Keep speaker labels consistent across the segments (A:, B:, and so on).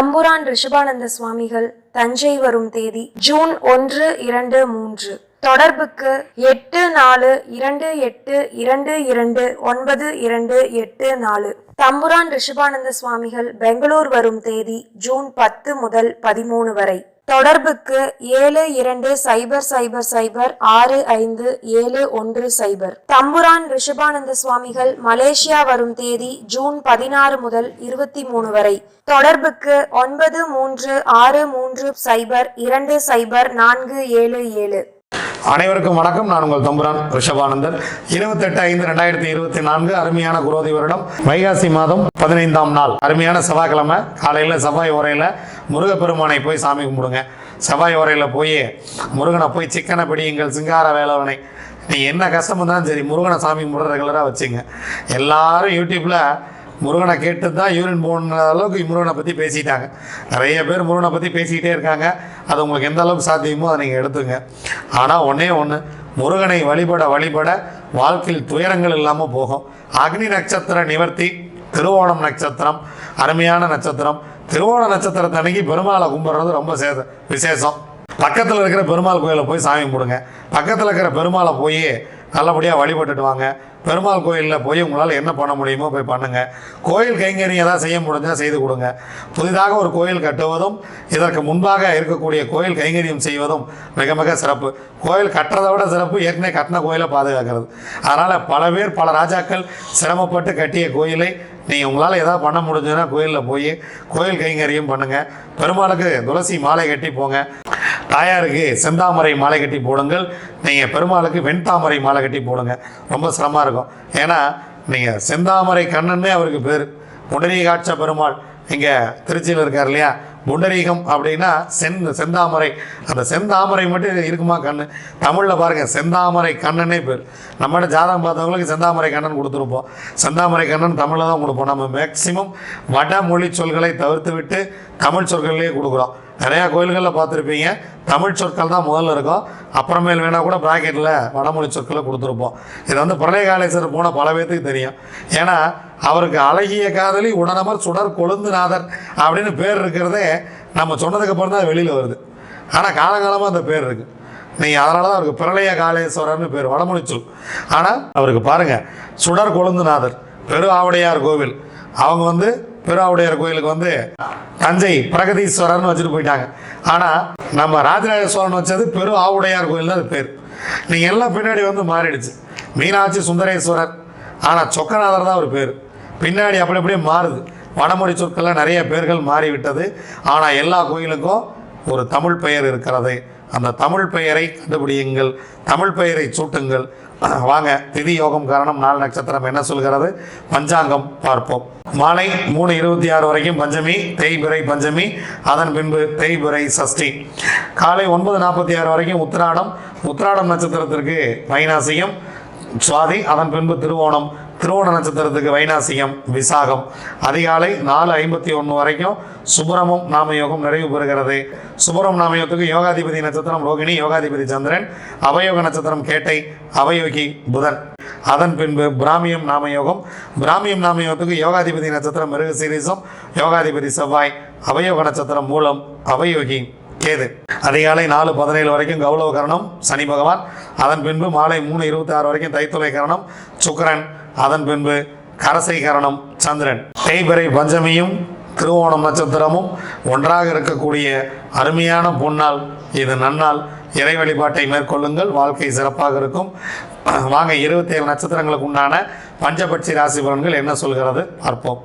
A: தம்புரான் ரிஷபானந்த சுவாமிகள் தஞ்சை வரும் தேதி ஜூன் ஒன்று இரண்டு மூன்று. தொடர்புக்கு எட்டு நாலு இரண்டு எட்டு இரண்டு இரண்டு ஒன்பது இரண்டு எட்டு நாலு. தம்புரான் ரிஷபானந்த சுவாமிகள் பெங்களூர் வரும் தேதி ஜூன் பத்து முதல் பதிமூணு வரை. தொடர்புக்கு ஏழு இரண்டு சைபர் சைபர் சைபர் ஆறு ஐந்து ஏழு ஒன்று சைபர். தம்புரான் ரிஷபானந்த சுவாமிகள் மலேசியா வரும் தேதி ஜூன் பதினாறு முதல் இருபத்தி மூணு வரை. தொடர்புக்கு ஒன்பது மூன்று ஆறு மூன்று சைபர் இரண்டு சைபர் நான்கு ஏழு ஏழு.
B: அனைவருக்கும் வணக்கம். நான் உங்கள் தம்புரான் ரிஷபானந்தன். இருபத்தெட்டு ஐந்து ரெண்டாயிரத்தி இருபத்தி நான்கு அருமையான குரோதி வருடம். வைகாசி மாதம் பதினைந்தாம் நாள். அருமையான செவ்வாய்க்கிழமை. காலையில் செவ்வாய் உரையில் முருகப்பெருமானை போய் சாமி கும்பிடுங்க. செவ்வாய் உரையில் போய் முருகனை போய் சிக்கனை பிடியுங்கள் சிங்கார வேலவனை. நீ என்ன கஷ்டம் இருந்தாலும் சரி முருகனை சாமி கும்பிட்ற ரெகுலராக வச்சுங்க. எல்லாரும் யூடியூப்பில் முருகனை கேட்டு தான் யூரின் போன அளவுக்கு முருகனை பற்றி பேசிட்டாங்க. நிறைய பேர் முருகனை பற்றி பேசிக்கிட்டே இருக்காங்க. அது உங்களுக்கு எந்த அளவுக்கு சாத்தியமோ அதை நீங்கள் எடுத்துங்க. ஆனால் ஒன்றே ஒன்று முருகனை வழிபட வழிபட வாழ்க்கையில் துயரங்கள் இல்லாமல் போகும். அக்னி நட்சத்திர நிவர்த்தி திருவோணம் நட்சத்திரம் அருமையான நட்சத்திரம். திருவோண நட்சத்திரத்தை அன்னைக்கு பெருமாளை கும்பிட்றது ரொம்ப சேத விசேஷம். பக்கத்தில் இருக்கிற பெருமாள் கோயிலில் போய் சாமி கும்பிடுங்க. பக்கத்தில் இருக்கிற பெருமாளை போய் நல்லபடியாக வழிபட்டுட்டு வாங்க. பெருமாள் கோயிலில் போய் உங்களால் என்ன பண்ண முடியுமோ போய் பண்ணுங்கள் கோயில் கைங்கரியம் ஏதாவது செய்ய முடிஞ்சால் செய்து கொடுங்க. புதிதாக ஒரு கோயில் கட்டுவதும் இதற்கு முன்பாக இருக்கக்கூடிய கோயில் கைங்கரியம் செய்வதும் மிக மிக சிறப்பு. கோயில் கட்டுறதை விட சிறப்பு ஏற்கனவே கட்டின கோயிலை பாதுகாக்கிறது. அதனால் பல பேர் பல ராஜாக்கள் சிரமப்பட்டு கட்டிய கோயிலை நீங்கள் உங்களால் ஏதாவது பண்ண முடிஞ்சதுன்னா கோயிலில் போய் கோயில் கைங்கரியம் பண்ணுங்கள் பெருமாளுக்கு துளசி மாலை கட்டி போங்க. தாயாருக்கு செந்தாமரை மாலை கட்டி போடுங்கள். நீங்கள் பெருமாளுக்கு வெண்தாமரை மாலை கட்டி போடுங்க. ரொம்ப சிரமமாக இருக்கும். ஏன்னா நீங்கள் செந்தாமரை கண்ணன்னே அவருக்கு பேர். புண்டரீகாட்ச பெருமாள். இங்கே திருச்சியில் இருக்கார் இல்லையா? புண்டரீகம் அப்படின்னா செந் செந்தாமரை. அந்த செந்தாமரை மட்டும் இருக்குமா கண்ணு? தமிழில் பாருங்கள் செந்தாமரை கண்ணனே பேர். நம்மகிட்ட ஜாதகம் பார்த்தவங்களுக்கு செந்தாமரை கண்ணன் கொடுத்துருப்போம். செந்தாமரை கண்ணன் தமிழில் தான் கொடுப்போம். நம்ம மேக்சிமம் வடமொழி சொல்களை தவிர்த்து விட்டு தமிழ் சொற்கள்லேயே கொடுக்குறோம். நிறையா கோயில்களில் பார்த்துருப்பீங்க தமிழ் சொற்கள் தான் முதல்ல இருக்கும். அப்புறமேல் வேணால் கூட ப்ராக்கெட்டில் வடமொழி சொற்களை கொடுத்துருப்போம். இது வந்து பிரளயகாலேஸ்வரர் போன பல பேர்த்துக்கு தெரியும். ஏன்னா அவருக்கு அழகிய காதலி உடனமர் சுடர் கொழுந்துநாதர் அப்படின்னு பேர் இருக்கிறதே நம்ம சொன்னதுக்கப்புறம் தான் வெளியில் வருது. ஆனால் காலகாலமாக அந்த பேர் இருக்குது நீங்கள் அதனால தான் அவருக்கு பிரளய காலேஸ்வரர்னு பேர் வடமொழி சொல். ஆனால் அவருக்கு பாருங்கள் சுடர் கொழுந்துநாதர் பெரு ஆவுடையார் கோவில். அவங்க வந்து பெருஆவுடையார் கோயிலுக்கு வந்து தஞ்சை பிரகதீஸ்வரர்னு வச்சுட்டு போயிட்டாங்க. ஆனால் நம்ம ராஜராஜ சோழன் வச்சது பெரு ஆவுடையார் கோயில் தான் அது பேர். நீங்கள் எல்லாம் பின்னாடி வந்து மாறிடுச்சு. மீனாட்சி சுந்தரேஸ்வரர் ஆனால் சொக்கநாதர் தான் ஒரு பேர். பின்னாடி அப்படி அப்படியே மாறுது. வடமொழி சொற்கள்லாம் நிறைய பேர்கள் மாறிவிட்டது. ஆனால் எல்லா கோயிலுக்கும் ஒரு தமிழ் பெயர் இருக்கிறது. அந்த தமிழ் பெயரை கண்டுபிடியுங்கள். தமிழ் பெயரை சூட்டுங்கள். வாங்க திதி யோகம் காரணம் நாலு நட்சத்திரம் என்ன சொல்கிறது? பஞ்சாங்கம் பார்ப்போம். மாலை மூணு இருபத்தி ஆறு வரைக்கும் பஞ்சமி தேய்பிறை பஞ்சமி அதன் பின்பு தேய்பிறை சஷ்டி. காலை ஒன்பது நாற்பத்தி ஆறு வரைக்கும் உத்திராடம். உத்திராடம் நட்சத்திரத்திற்கு மைனாசியம் சுவாதி அதன் பின்பு திருவோணம். திருவோண நட்சத்திரத்துக்கு வைநாசிகம் விசாகம். அதிகாலை நாலு ஐம்பத்தி ஒன்று வரைக்கும் சுபரமும் நாமயோகம் நிறைவு பெறுகிறது. சுபரம் நாமயோகத்துக்கு யோகாதிபதி நட்சத்திரம் ரோகிணி யோகாதிபதி சந்திரன் அவயோக நட்சத்திரம் கேட்டை அவயோகி புதன். அதன் பின்பு பிராமியம் நாமயோகம். பிராமியம் நாமயோகத்துக்கு யோகாதிபதி நட்சத்திரம் மிருக சீரீசம் யோகாதிபதி செவ்வாய் அவயோக நட்சத்திரம் மூலம் அவயோகி கேது. அதிகாலை நாலு பதினேழு வரைக்கும் கௌரவ கரணம் சனி பகவான். அதன் பின்பு மாலை மூணு இருபத்தி ஆறு வரைக்கும் தைத்துளை கரணம் சுக்கரன். அதன் பின்பு கரசை கரணம் சந்திரன். தேய்பிறை பஞ்சமியும் திருவோணம் நட்சத்திரமும் ஒன்றாக இருக்கக்கூடிய அருமையான பொன்னால் இது நன்னால் இறை வழிபாட்டை மேற்கொள்ளுங்கள். வாழ்க்கை சிறப்பாக இருக்கும். வாங்க இருபத்தேழு நட்சத்திரங்களுக்கு உண்டான பஞ்சபட்சி ராசி பலன்கள் என்ன சொல்கிறது? பார்ப்போம்.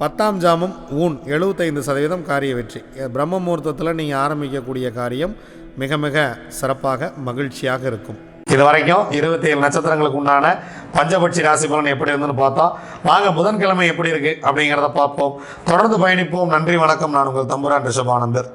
B: பத்தாம் ஜாமம் ஊன் எழுபத்தைந்து சதவீதம் காரிய வெற்றி. பிரம்ம முகூர்த்தத்தில் நீங்கள் ஆரம்பிக்கக்கூடிய காரியம் மிக மிக சிறப்பாக மகிழ்ச்சியாக இருக்கும். இது வரைக்கும் இருபத்தி ஏழு நட்சத்திரங்களுக்கு உண்டான பஞ்சபட்சி ராசி பலன் எப்படி இருந்துன்னு பார்த்தோம். வாங்க புதன்கிழமை எப்படி இருக்குது அப்படிங்கிறத பார்ப்போம். தொடர்ந்து பயணிப்போம். நன்றி வணக்கம். நான் உங்கள் தம்புரான் ரிஷபானந்தர்.